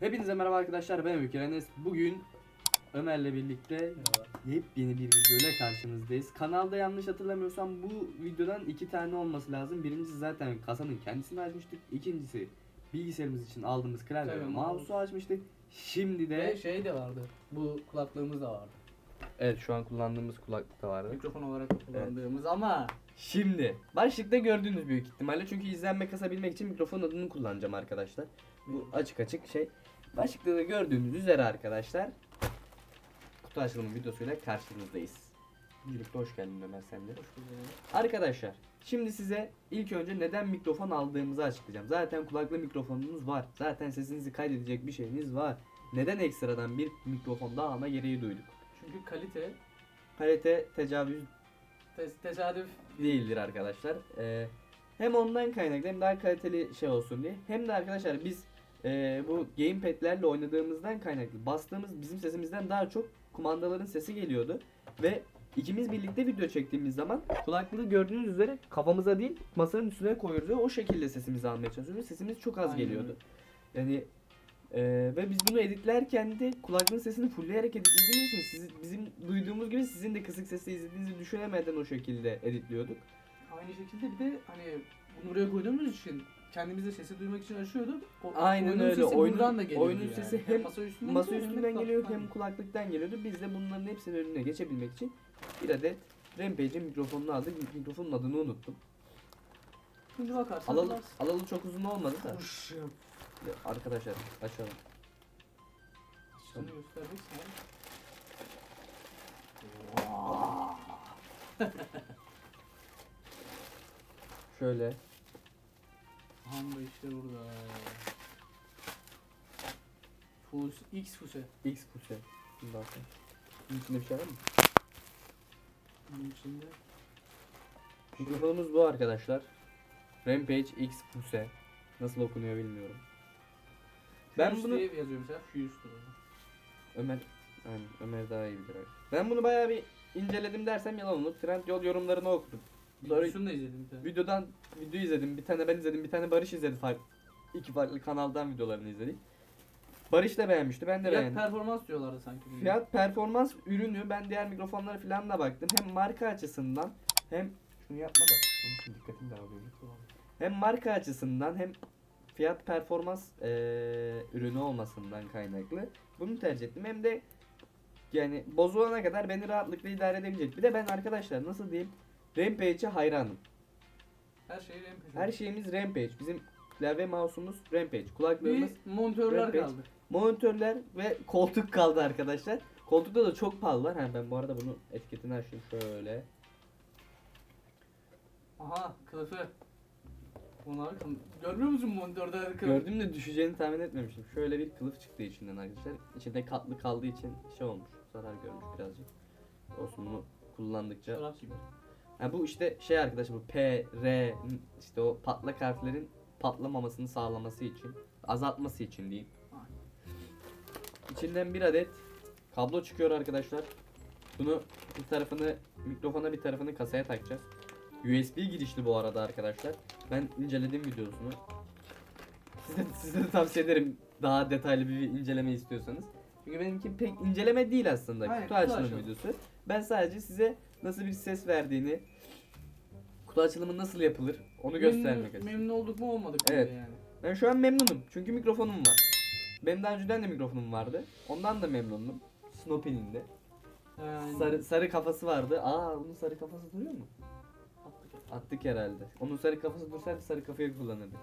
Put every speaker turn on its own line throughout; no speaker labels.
Hepinize merhaba arkadaşlar ben Öykü Enes. Bugün Ömer'le birlikte yepyeni bir videoyla karşınızdayız. Kanalda yanlış hatırlamıyorsam bu videodan iki tane olması lazım. Birincisi zaten kasanın kendisini açmıştık. İkincisi bilgisayarımız için aldığımız klavye ve
Tabii,
mouse'u açmıştık. Şimdi de
Ve şey de vardı. Bu kulaklığımız da vardı.
evet şu an kullandığımız kulaklık da vardı.
Mikrofon olarak kullandığımız ama
Şimdi başlıkta gördüğünüz büyük ihtimalle çünkü izlenme kasabilmek için mikrofon adını kullanacağım arkadaşlar. Bu açık açık şey. Başlıkta da gördüğünüz üzere arkadaşlar kutu açılımı videosuyla karşınızdayız. Öncelikle hoş geldin Ömer sen de. Arkadaşlar şimdi size ilk önce neden mikrofon aldığımızı açıklayacağım. Zaten kulaklı mikrofonunuz var. Zaten sesinizi kaydedecek bir şeyiniz var. Neden ekstradan bir mikrofon daha alma gereği duyduk?
Çünkü kalite
Kalite tecavüz
te- tesadüf
değildir arkadaşlar. Ee, hem ondan kaynaklı hem daha kaliteli şey olsun diye. Hem de arkadaşlar biz e, bu gamepad'lerle oynadığımızdan kaynaklı bastığımız bizim sesimizden daha çok kumandaların sesi geliyordu. Ve ikimiz birlikte video çektiğimiz zaman kulaklığı gördüğünüz üzere kafamıza değil masanın üstüne koyuyoruz ve o şekilde sesimizi almaya çalışıyoruz. Sesimiz çok az
Aynen
geliyordu. Yani e, ve biz bunu editlerken de kulaklığın sesini fullleyerek editlediğimiz için siz, bizim duyduğumuz gibi sizin de kısık sesle izlediğinizi düşünemeden o şekilde editliyorduk.
aynı şekilde bir de hani bunu buraya koyduğumuz için kendimize sesi duymak için açıyorduk. O,
Aynen
oyunun
öyle.
Sesi
Oyunun-
buradan da geliyordu
oyunun
yani.
sesi hem
masa üstünden,
Masa
geliyor, hem
üstünden geliyor hem kulaklıktan geliyordu. Biz de bunların hepsinin önüne geçebilmek için bir adet Rampage'in mikrofonunu aldık. Mikrofonun adını unuttum.
Şimdi bakarsan
Alalı,
biraz-
alalı çok uzun olmadı da.
Uş,
Arkadaşlar açalım.
Sen.
Şöyle.
Hamba işte burada. Fus, X fuse.
X. Bundan sonra. Bunun içinde bir şey var mı?
Bunun içinde.
Mikrofonumuz bu arkadaşlar. Rampage X puse. Nasıl okunuyor bilmiyorum. Ben
Fuse
bunu-
diye yazıyor mesela. Fuse burada.
Ömer Aynen, Ömer daha iyi bilir. abi. Ben bunu bayağı bir inceledim dersem yalan olur. Trendyol yorumlarını okudum. Sonra
Videosunu da izledim bir tane.
videodan video izledim. Bir tane ben izledim. Bir tane Barış izledi. Fark, iki farklı kanaldan videolarını izledik. Barış da beğenmişti. Ben de
Fiyat
beğendim.
performans diyorlardı sanki. bunun.
Fiyat performans ürünü ben diğer mikrofonlara falan da baktım. Hem marka açısından hem şunu yapma da dikkatim dağılıyor. Hem marka açısından hem fiyat performans eee, ürünü olmasından kaynaklı bunu tercih ettim. Hem de yani bozulana kadar beni rahatlıkla idare edebilecek. Bir de ben arkadaşlar nasıl diyeyim Rampage'e hayranım.
Her şey Rampage.
Her şeyimiz Rampage. Bizim klavye mouse'umuz Rampage. Kulaklığımız,
Bir monitörler
Rampage.
kaldı.
monitörler ve koltuk kaldı arkadaşlar. Koltukta da çok pahalı var. Ha, ben bu arada bunu etiketini açayım şöyle.
Aha kılıfı. Onlar kıl- görmüyor musun monitörde kılıf?
Gördüm de düşeceğini tahmin etmemiştim. Şöyle bir kılıf çıktı içinden arkadaşlar. İçinde katlı kaldığı için şey olmuş. Zarar görmüş birazcık. Olsun bunu kullandıkça.
Çorap gibi.
Ha, bu işte şey arkadaşlar bu P, R işte o patlak harflerin patlamamasını sağlaması için. Azaltması için diyeyim. İçinden bir adet kablo çıkıyor arkadaşlar. Bunu bir tarafını mikrofona bir tarafını kasaya takacağız. USB girişli bu arada arkadaşlar. Ben inceledim videosunu. Size, size de tavsiye ederim daha detaylı bir inceleme istiyorsanız. Çünkü benimki pek inceleme değil aslında.
Hayır,
kutu açılım. videosu. Ben sadece size nasıl bir ses verdiğini, kutu açılımı nasıl yapılır onu göstermek
Memnun, memnun olduk mu olmadık mı
Evet.
yani.
Ben şu an memnunum çünkü mikrofonum var. Benim daha önceden de mikrofonum vardı. Ondan da memnunum. Snoopy'nin de.
Yani
Sarı, sarı kafası vardı. Aa bunun sarı kafası duruyor mu?
attık
herhalde. Onun sarı kafası dursaydı sarı kafayı kullanırdık.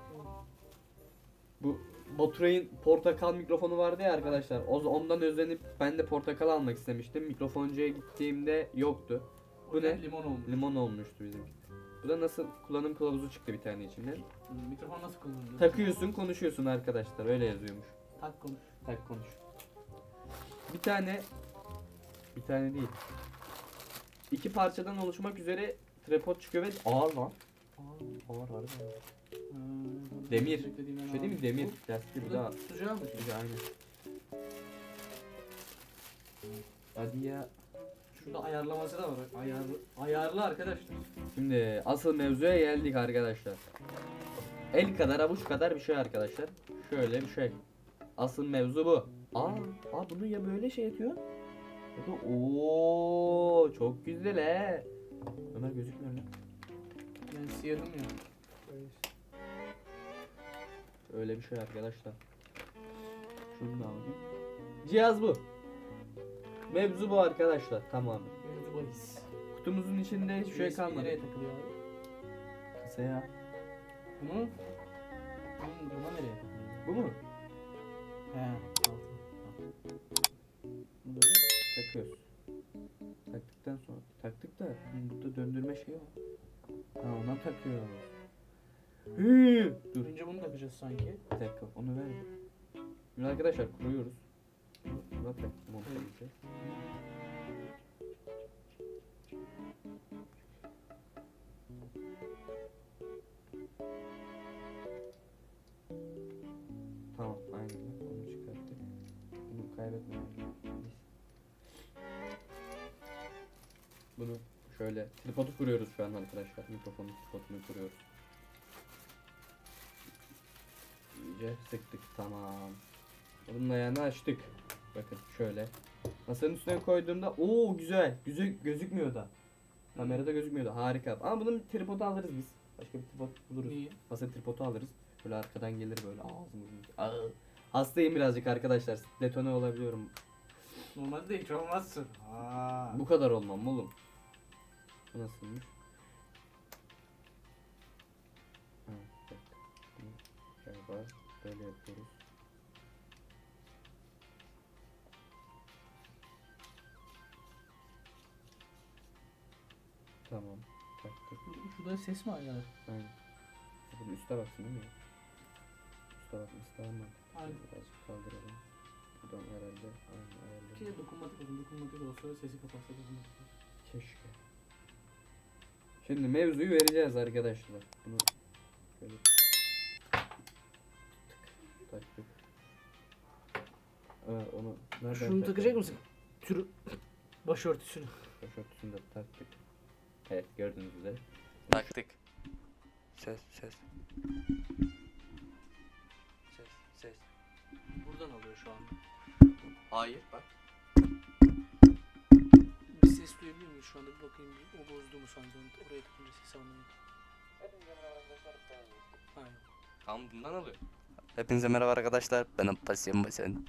Bu Baturay'ın portakal mikrofonu vardı ya arkadaşlar. O ondan özenip ben de portakal almak istemiştim. Mikrofoncuya gittiğimde yoktu. Bu ne?
Limon olmuş.
Limon olmuştu bizimki. Bu da nasıl kullanım kılavuzu çıktı bir tane içinden.
Mikrofon nasıl kullanılıyor?
Takıyorsun konuşuyorsun arkadaşlar öyle yazıyormuş.
Tak konuş.
Tak konuş. Bir tane bir tane değil. İki parçadan oluşmak üzere tripod çıkıyor ve ağır lan. Ağır var.
Hmm,
Demir. Şey değil mi
ağır.
demir? Lastik bu da.
tutacağı mı?
De aynı. Hadi ya.
Şurada ayarlaması da var. Ayarlı, ayarlı arkadaşlar.
Şimdi asıl mevzuya geldik arkadaşlar. El kadar avuç kadar bir şey arkadaşlar. Şöyle bir şey. Asıl mevzu bu. Aa, aa bunu ya böyle şey yapıyor. Ya da ooo çok güzel he. Ömer gözükmüyor lan.
Ben siyahım ya.
Öyle bir şey arkadaşlar. Şunu da alayım. Cihaz bu. Mevzu bu arkadaşlar. Tamam.
Mevzu bahis.
Kutumuzun içinde hiçbir şey
USB
kalmadı.
Nereye takılıyor abi?
Kasaya.
Bunu? Bunun buna nereye takılıyor?
Bu mu?
He. Altı.
Bunu böyle takıyoruz. Taktıktan sonra taktık da burada döndürme şeyi var. Ha ona takıyoruz. Hı, Dur
Önce bunu takacağız sanki.
bir dakika onu ver. Şimdi arkadaşlar kuruyoruz. Buna tak monte edeceğiz. Tamam aynen onu çıkarttık. Bunu kaybetmeyelim. Biz. Bunu şöyle tripodu kuruyoruz şu an arkadaşlar. Mikrofonun tripodunu kuruyoruz. İyice sıktık tamam. Bunun ayağını açtık. Bakın şöyle. Masanın üstüne koyduğumda o güzel. Güzel gözükmüyor da. Kamerada gözükmüyor da harika. Ama bunun bir tripodu alırız biz. Başka bir tripod buluruz.
İyi.
Masa tripodu alırız. Böyle arkadan gelir böyle ağzımızın. Aa. Hastayım birazcık arkadaşlar. Detone olabiliyorum.
Normalde de hiç olmazsın. Aa.
Bu kadar olmam oğlum. Bu nasılmış? Galiba böyle yapıyoruz. Tamam.
Şurada ses mi hala?
Aynen. Bunun üste baksın değil mi? Üste bakması daha mantıklı.
Aynen.
Birazcık kaldıralım. Buradan herhalde aynı ayarlayalım.
Ki dokunmatik olsun. Dokunmatik olsa sesi kapatsa dokunmatik.
Keşke. Şimdi mevzuyu vereceğiz arkadaşlar. Bunu şöyle taktık. Evet onu nereden
Şunu takacak mısın? Türü başörtüsünü.
Başörtüsünü de taktık. Evet gördüğünüz üzere.
Taktık. Ses ses. Ses ses.
Buradan alıyor şu anda.
Hayır bak.
Bir ses duyabiliyor muyuz şu anda? Bir bakayım bir. O bozdu mu sanki? Oraya takınca sesi anlamıyorum. Aynen.
Tam bundan alıyor. Hepinize merhaba arkadaşlar. Ben Abbas Yılmaz'ın.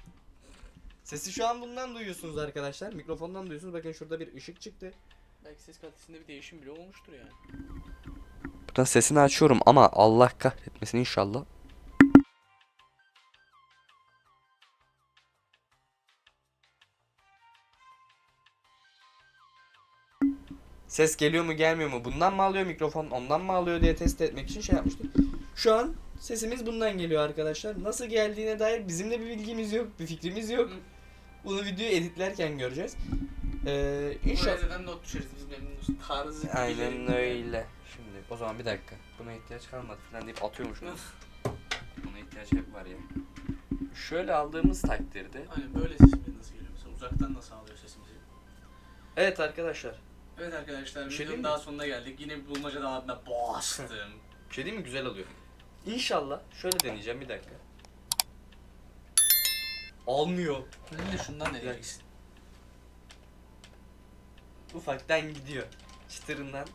Sesi şu an bundan duyuyorsunuz arkadaşlar. Mikrofondan duyuyorsunuz. Bakın şurada bir ışık çıktı.
Belki ses kalitesinde bir değişim bile olmuştur yani.
Buradan sesini açıyorum ama Allah kahretmesin inşallah. Ses geliyor mu gelmiyor mu? Bundan mı alıyor mikrofon? Ondan mı alıyor diye test etmek için şey yapmıştık. Şu an sesimiz bundan geliyor arkadaşlar. Nasıl geldiğine dair bizim de bir bilgimiz yok, bir fikrimiz yok. Bunu videoyu editlerken göreceğiz. Ee,
Buraya
inşallah.
zaten not düşeriz biz memnunuz. Tarzı
Aynen öyle. Şimdi o zaman bir dakika. Buna ihtiyaç kalmadı falan deyip atıyormuşum. Buna ihtiyaç hep var ya. Şöyle aldığımız takdirde.
Hani böyle sesimiz nasıl geliyor mesela? Uzaktan nasıl alıyor sesimizi?
Evet arkadaşlar.
Evet arkadaşlar
şey
videonun daha sonuna geldik. Yine bir bulmaca dağıtına bastım.
Bir şey değil mi? Güzel oluyor. İnşallah. Şöyle deneyeceğim bir dakika. Almıyor.
Önce de şundan deneyeceksin.
Ufaktan gidiyor. Çıtırından.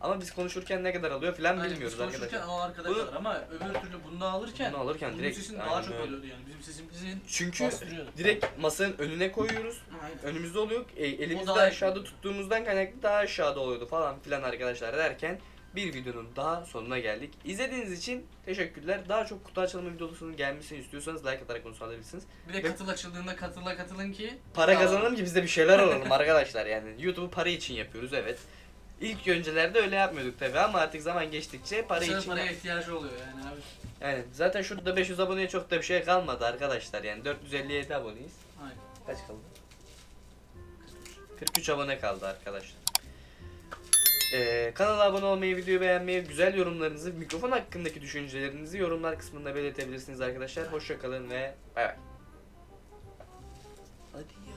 Ama biz konuşurken ne kadar alıyor
Aynen,
bilmiyoruz
biz konuşurken
arkadaşlar.
o arkada
Bunu-
kalır ama öbür türlü bunu alırken,
Bunu alırken
bunun
direkt-
sesin
aynen
daha çok
öyle.
oluyordu yani. Bizim sesimizin
Çünkü
bastırıyordu.
direkt masanın önüne koyuyoruz.
Aynen.
önümüzde oluyor. E, elimizde
daha-
aşağıda tuttuğumuzdan kaynaklı daha aşağıda oluyordu falan filan arkadaşlar derken bir videonun daha sonuna geldik. İzlediğiniz için teşekkürler. Daha çok kutu açılımı videosunun gelmesini istiyorsanız like atarak bunu sağlayabilirsiniz.
Bir de katıl açıldığında katıla katılın ki
Para kazanalım ki biz de bir şeyler alalım arkadaşlar yani. YouTube'u para için yapıyoruz evet. İlk öncelerde öyle yapmıyorduk tabi ama artık zaman geçtikçe para
para
için
paraya ihtiyacı oluyor yani abi.
yani zaten şurada 500 aboneye çok da bir şey kalmadı arkadaşlar yani 457 aboneyiz.
Aynen.
Kaç kaldı? 43 abone kaldı arkadaşlar. Ee, kanala abone olmayı, videoyu beğenmeyi, güzel yorumlarınızı, mikrofon hakkındaki düşüncelerinizi yorumlar kısmında belirtebilirsiniz arkadaşlar. Hoşça kalın ve bay bay. Hadi ya.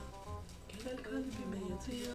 Gel kalbime yatı ya.